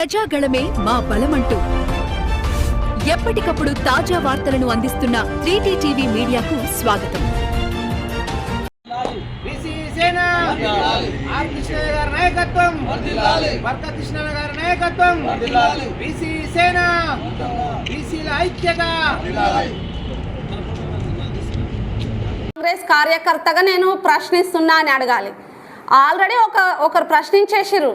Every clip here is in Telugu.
ప్రజాగళమే మా బలమంటూ. ఎప్పటికప్పుడు తాజా వార్తలను అందిస్తున్న త్రీటీ టీవీ మీడియాకు స్వాగతం. నాయకత్వం గారి నాయకత్వం బీసీ సేన బీసీల ఐక్యత. కాంగ్రెస్ కార్యకర్తగా నేను ప్రశ్నిస్తున్నా అని అడగాలి. ఆల్రెడీ ఒక ఒకరు ప్రశ్నించేసిర్రు.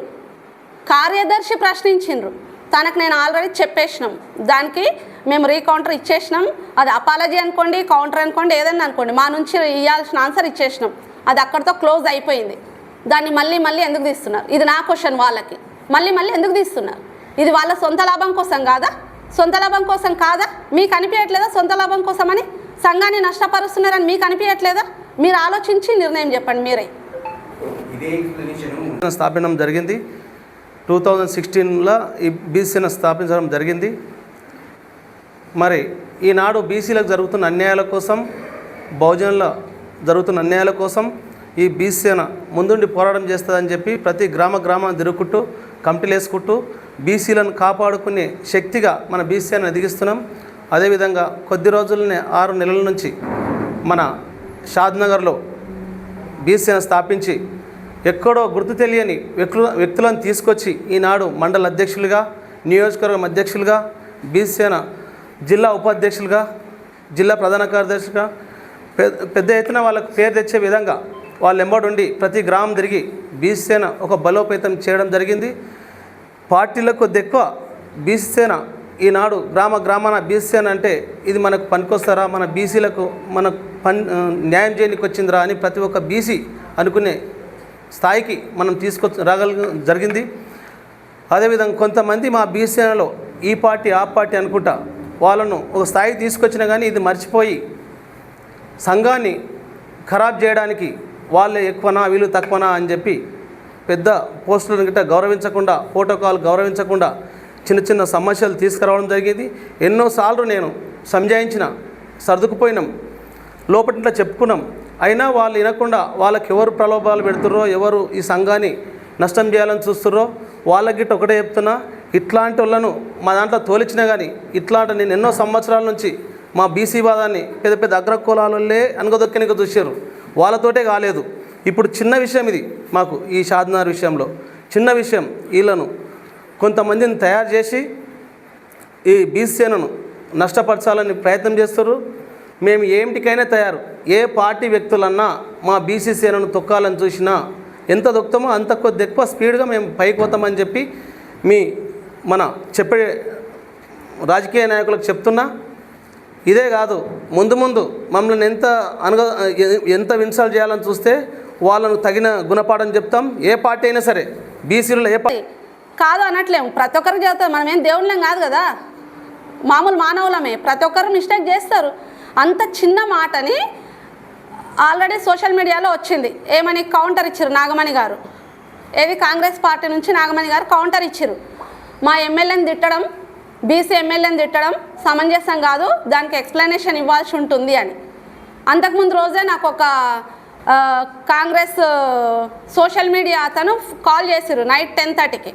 కార్యదర్శి ప్రశ్నించిండ్రు. తనకు నేను ఆల్రెడీ చెప్పేసినాం. దానికి మేము రీకౌంటర్ ఇచ్చేసినాం. అది అపాలజీ అనుకోండి కౌంటర్ అనుకోండి ఏదైనా అనుకోండి మా నుంచి ఇవ్వాల్సిన ఆన్సర్ ఇచ్చేసినాం. అది అక్కడితో క్లోజ్ అయిపోయింది. దాన్ని మళ్ళీ మళ్ళీ ఎందుకు తీస్తున్నారు? ఇది నా క్వశ్చన్ వాళ్ళకి. మళ్ళీ మళ్ళీ ఎందుకు తీస్తున్నారు? ఇది వాళ్ళ సొంత లాభం కోసం కాదా? సొంత లాభం కోసం కాదా? మీకు అనిపించట్లేదా సొంత లాభం కోసమని? సంఘాన్ని నష్టపరుస్తున్నారని మీకు అనిపించట్లేదా? మీరు ఆలోచించి నిర్ణయం చెప్పండి మీరే. స్థాపించడం జరిగింది. టూ థౌజండ్ సిక్స్టీన్లో ఈ బీసీని స్థాపించడం జరిగింది. మరి ఈనాడు బీసీలకు జరుగుతున్న అన్యాయాల కోసం బహుజనుల జరుగుతున్న అన్యాయాల కోసం ఈ బీసీన ముందుండి పోరాటం చేస్తుందని చెప్పి ప్రతి గ్రామ గ్రామాన్ని తిరుగుకుంటూ కమిటీలు వేసుకుంటూ బీసీలను కాపాడుకునే శక్తిగా మన బీసీని ఎదిగిస్తున్నాం. అదేవిధంగా కొద్ది రోజులనే ఆరు నెలల నుంచి మన షాద్నగర్లో బీసీని స్థాపించి ఎక్కడో గుర్తు తెలియని వ్యక్తుల వ్యక్తులను తీసుకొచ్చి ఈనాడు మండల అధ్యక్షులుగా నియోజకవర్గం అధ్యక్షులుగా బీసీసేన జిల్లా ఉపాధ్యక్షులుగా జిల్లా ప్రధాన కార్యదర్శిగా పెద్ద పెద్ద ఎత్తున వాళ్ళకు పేరు తెచ్చే విధంగా వాళ్ళు ఎంబడి ఉండి ప్రతి గ్రామం తిరిగి బీసీసేన ఒక బలోపేతం చేయడం జరిగింది. పార్టీలకు కొద్ది ఎక్కువ బీసీసేన ఈనాడు గ్రామ గ్రామాన బీసీసేన అంటే ఇది మనకు పనికొస్తారా? మన బీసీలకు మన పని న్యాయం చేయడానికి వచ్చిందిరా అని ప్రతి ఒక్క బీసీ అనుకునే స్థాయికి మనం తీసుకొచ్చి రాగల జరిగింది. అదేవిధంగా కొంతమంది మా బీసీలో ఈ పార్టీ ఆ పార్టీ అనుకుంటా వాళ్ళను ఒక స్థాయి తీసుకొచ్చినా కానీ ఇది మర్చిపోయి సంఘాన్ని ఖరాబ్ చేయడానికి వాళ్ళే ఎక్కువనా వీళ్ళు తక్కువనా అని చెప్పి పెద్ద పోస్టులను గిట్ట గౌరవించకుండా ప్రోటోకాల్ గౌరవించకుండా చిన్న చిన్న సమస్యలు తీసుకురావడం జరిగింది. ఎన్నోసార్లు నేను సంజాయించిన సర్దుకుపోయినాం లోపటింట్లో చెప్పుకున్నాం. అయినా వాళ్ళు వినకుండా వాళ్ళకి ఎవరు ప్రలోభాలు పెడుతుర్రో ఎవరు ఈ సంఘాన్ని నష్టం చేయాలని చూస్తుర్రో వాళ్ళకి గిట్ట ఒకటే చెప్తున్నా ఇట్లాంటి వాళ్ళను మా దాంట్లో తోలిచినా కానీ ఇట్లాంటి నేను ఎన్నో సంవత్సరాల నుంచి మా బీసీ వాదాన్ని పెద్ద పెద్ద అగ్రకులాలే అనగదొక్కనిక చూశారు. వాళ్ళతోటే కాలేదు. ఇప్పుడు చిన్న విషయం ఇది మాకు ఈ షాద్నార్ విషయంలో. చిన్న విషయం వీళ్ళను కొంతమందిని తయారు చేసి ఈ బీసీలను నష్టపరచాలని ప్రయత్నం చేస్తారు మేము ఏమిటికైనా తయారు. ఏ పార్టీ వ్యక్తులన్నా మా బీసీ సేనను తొక్కాలని చూసినా ఎంత దొక్కుతామో అంత కొద్ది ఎక్కువ స్పీడ్గా మేము పైకి పోతామని చెప్పి మీ మన చెప్పే రాజకీయ నాయకులకు చెప్తున్నా. ఇదే కాదు ముందు ముందు మమ్మల్ని ఎంత అనుగ ఎంత విన్సల్ట్ చేయాలని చూస్తే వాళ్ళను తగిన గుణపాఠం చెప్తాం. ఏ పార్టీ అయినా సరే బీసీలో ఏ పార్టీ కాదు అనట్లేము ప్రతి ఒక్కరికి చేస్తారు మనం ఏం దేవుళ్ళం కాదు కదా. మామూలు మానవులమే. ప్రతి ఒక్కరు మిస్టేక్ చేస్తారు. అంత చిన్న మాటని ఆల్రెడీ సోషల్ మీడియాలో వచ్చింది. ఏమని కౌంటర్ ఇచ్చారు నాగమణి గారు. ఏది కాంగ్రెస్ పార్టీ నుంచి నాగమణి గారు కౌంటర్ ఇచ్చారు మా ఎమ్మెల్యేని తిట్టడం బీసీ ఎమ్మెల్యేని తిట్టడం సమంజసం కాదు దానికి ఎక్స్ప్లెనేషన్ ఇవ్వాల్సి ఉంటుంది అని. అంతకుముందు రోజే నాకు ఒక కాంగ్రెస్ సోషల్ మీడియా అతను కాల్ చేసిరు నైట్ టెన్ థర్టీకి.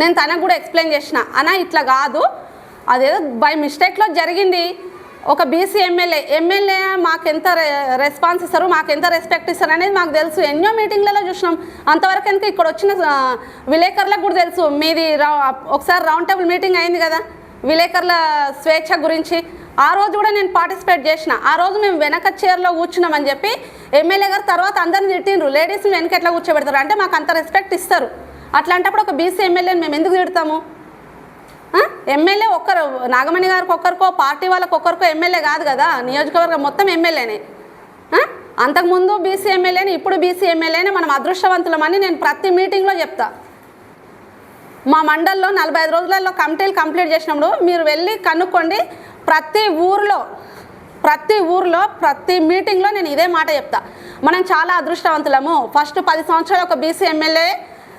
నేను తనకు కూడా ఎక్స్ప్లెయిన్ చేసిన. అనా ఇట్లా కాదు. అదేదో బై మిస్టేక్లో జరిగింది. ఒక బీసీ ఎమ్మెల్యే ఎమ్మెల్యే మాకు రె- రెస్పాన్స్ ఇస్తారు మాకు ఎంత రెస్పెక్ట్ ఇస్తారు అనేది మాకు తెలుసు. ఎన్నో మీటింగ్లలో చూసినాం. అంతవరకు ఎందుకు ఇక్కడ వచ్చిన విలేకరులకు కూడా తెలుసు. మీది ఒకసారి రౌండ్ టేబుల్ మీటింగ్ అయింది కదా విలేకరుల స్వేచ్ఛ గురించి. ఆ రోజు కూడా నేను పార్టిసిపేట్ చేసిన. ఆ రోజు మేము వెనక చీరలో కూర్చున్నామని చెప్పి ఎమ్మెల్యే గారు తర్వాత అందరిని తిట్టిండ్రు. లేడీస్ని వెనక ఎట్లా కూర్చోబెడతారు? అంటే మాకు అంత రెస్పెక్ట్ ఇస్తారు. అట్లాంటప్పుడు ఒక బీసీ ఎమ్మెల్యేని మేము ఎందుకు తిడతాము? ఎమ్మెల్యే ఒక్కరు నాగమణి గారికి ఒక్కరికో పార్టీ వాళ్ళకి ఒక్కరికో ఎమ్మెల్యే కాదు కదా? నియోజకవర్గం మొత్తం ఎమ్మెల్యేనే. అంతకుముందు బీసీ ఎమ్మెల్యేని ఇప్పుడు బీసీ ఎమ్మెల్యేని మనం అదృష్టవంతులమని నేను ప్రతి మీటింగ్లో చెప్తా. మా మండల్లో నలభై ఐదు రోజులలో కమిటీలు కంప్లీట్ చేసినప్పుడు మీరు వెళ్ళి కనుక్కోండి ప్రతి ఊరిలో ప్రతి ఊరిలో ప్రతి మీటింగ్లో నేను ఇదే మాట చెప్తా. మనం చాలా అదృష్టవంతులము. ఫస్ట్ పది సంవత్సరాలు ఒక బీసీ ఎమ్మెల్యే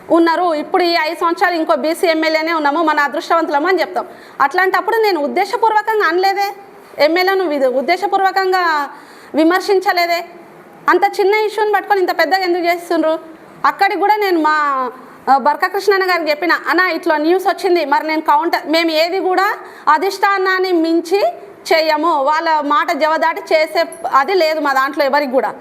ఉన్నారు. ఇప్పుడు ఈ ఐదు సంవత్సరాలు ఇంకో బీసీ ఎమ్మెల్యేనే ఉన్నాము మన అదృష్టవంతులము అని చెప్తాం. అట్లాంటప్పుడు నేను ఉద్దేశపూర్వకంగా అనలేదే. ఎమ్మెల్యేను ఇది ఉద్దేశపూర్వకంగా విమర్శించలేదే. అంత చిన్న ఇష్యూని పట్టుకొని ఇంత పెద్దగా ఎందుకు చేస్తుండ్రు? అక్కడికి కూడా నేను మా ఆ, గారికి చెప్పిన అన్న ఇట్లా న్యూస్ వచ్చింది మరి నేను కౌంటర్ మేము ఏది కూడా అధిష్టానాన్ని మించి చేయము వాళ్ళ మాట జవదాటి చేసే అది లేదు మా దాంట్లో ఎవరికి కూడా.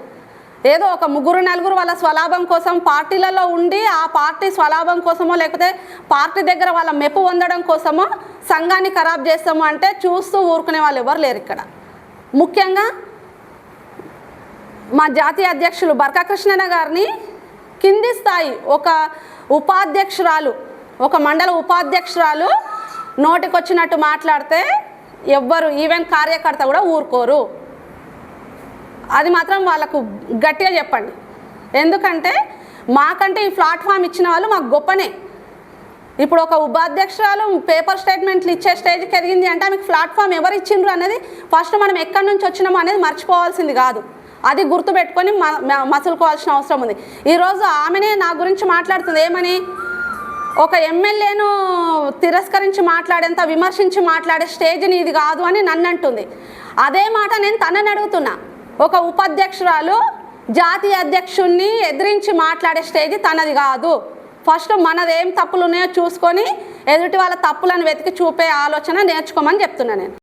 ఏదో ఒక ముగ్గురు నలుగురు వాళ్ళ స్వలాభం కోసం పార్టీలలో ఉండి ఆ పార్టీ స్వలాభం కోసమో లేకపోతే పార్టీ దగ్గర వాళ్ళ మెప్పు పొందడం కోసమో సంఘాన్ని ఖరాబ్ చేస్తాము అంటే చూస్తూ ఊరుకునే వాళ్ళు ఎవరు లేరు ఇక్కడ. ముఖ్యంగా మా జాతీయ అధ్యక్షులు బర్కాకృష్ణన్న గారిని కింది స్థాయి ఒక ఉపాధ్యక్షురాలు ఒక మండల ఉపాధ్యక్షురాలు నోటికొచ్చినట్టు మాట్లాడితే ఎవ్వరు ఈవెన్ కార్యకర్త కూడా ఊరుకోరు. అది మాత్రం వాళ్ళకు గట్టిగా చెప్పండి. ఎందుకంటే మాకంటే ఈ ప్లాట్ఫామ్ ఇచ్చిన వాళ్ళు మాకు గొప్పనే. ఇప్పుడు ఒక ఉపాధ్యక్షురాలు పేపర్ స్టేట్మెంట్లు ఇచ్చే స్టేజ్కి ఎదిగింది అంటే ఆమెకు ప్లాట్ఫామ్ ఎవరు ఇచ్చిండ్రు అనేది ఫస్ట్ మనం ఎక్కడి నుంచి వచ్చినామో అనేది మర్చిపోవాల్సింది కాదు. అది గుర్తుపెట్టుకొని మ- మ- మసులుకోవాల్సిన అవసరం ఉంది. ఈరోజు ఆమెనే నా గురించి మాట్లాడుతుంది. ఏమని? ఒక ఎమ్మెల్యేను తిరస్కరించి మాట్లాడేంత విమర్శించి మాట్లాడే స్టేజ్ ఇది కాదు అని నన్ను అంటుంది అదే మాట నేను తనని అడుగుతున్నా. ఒక ఉపాధ్యక్షురాలు జాతీయ అధ్యక్షుణ్ణి ఎదిరించి మాట్లాడే స్టేజ్ తనది కాదు. ఫస్ట్ మనదేం తప్పులు ఉన్నాయో చూసుకొని ఎదుటి వాళ్ళ తప్పులను వెతికి చూపే ఆలోచన నేర్చుకోమని చెప్తున్నా నేను.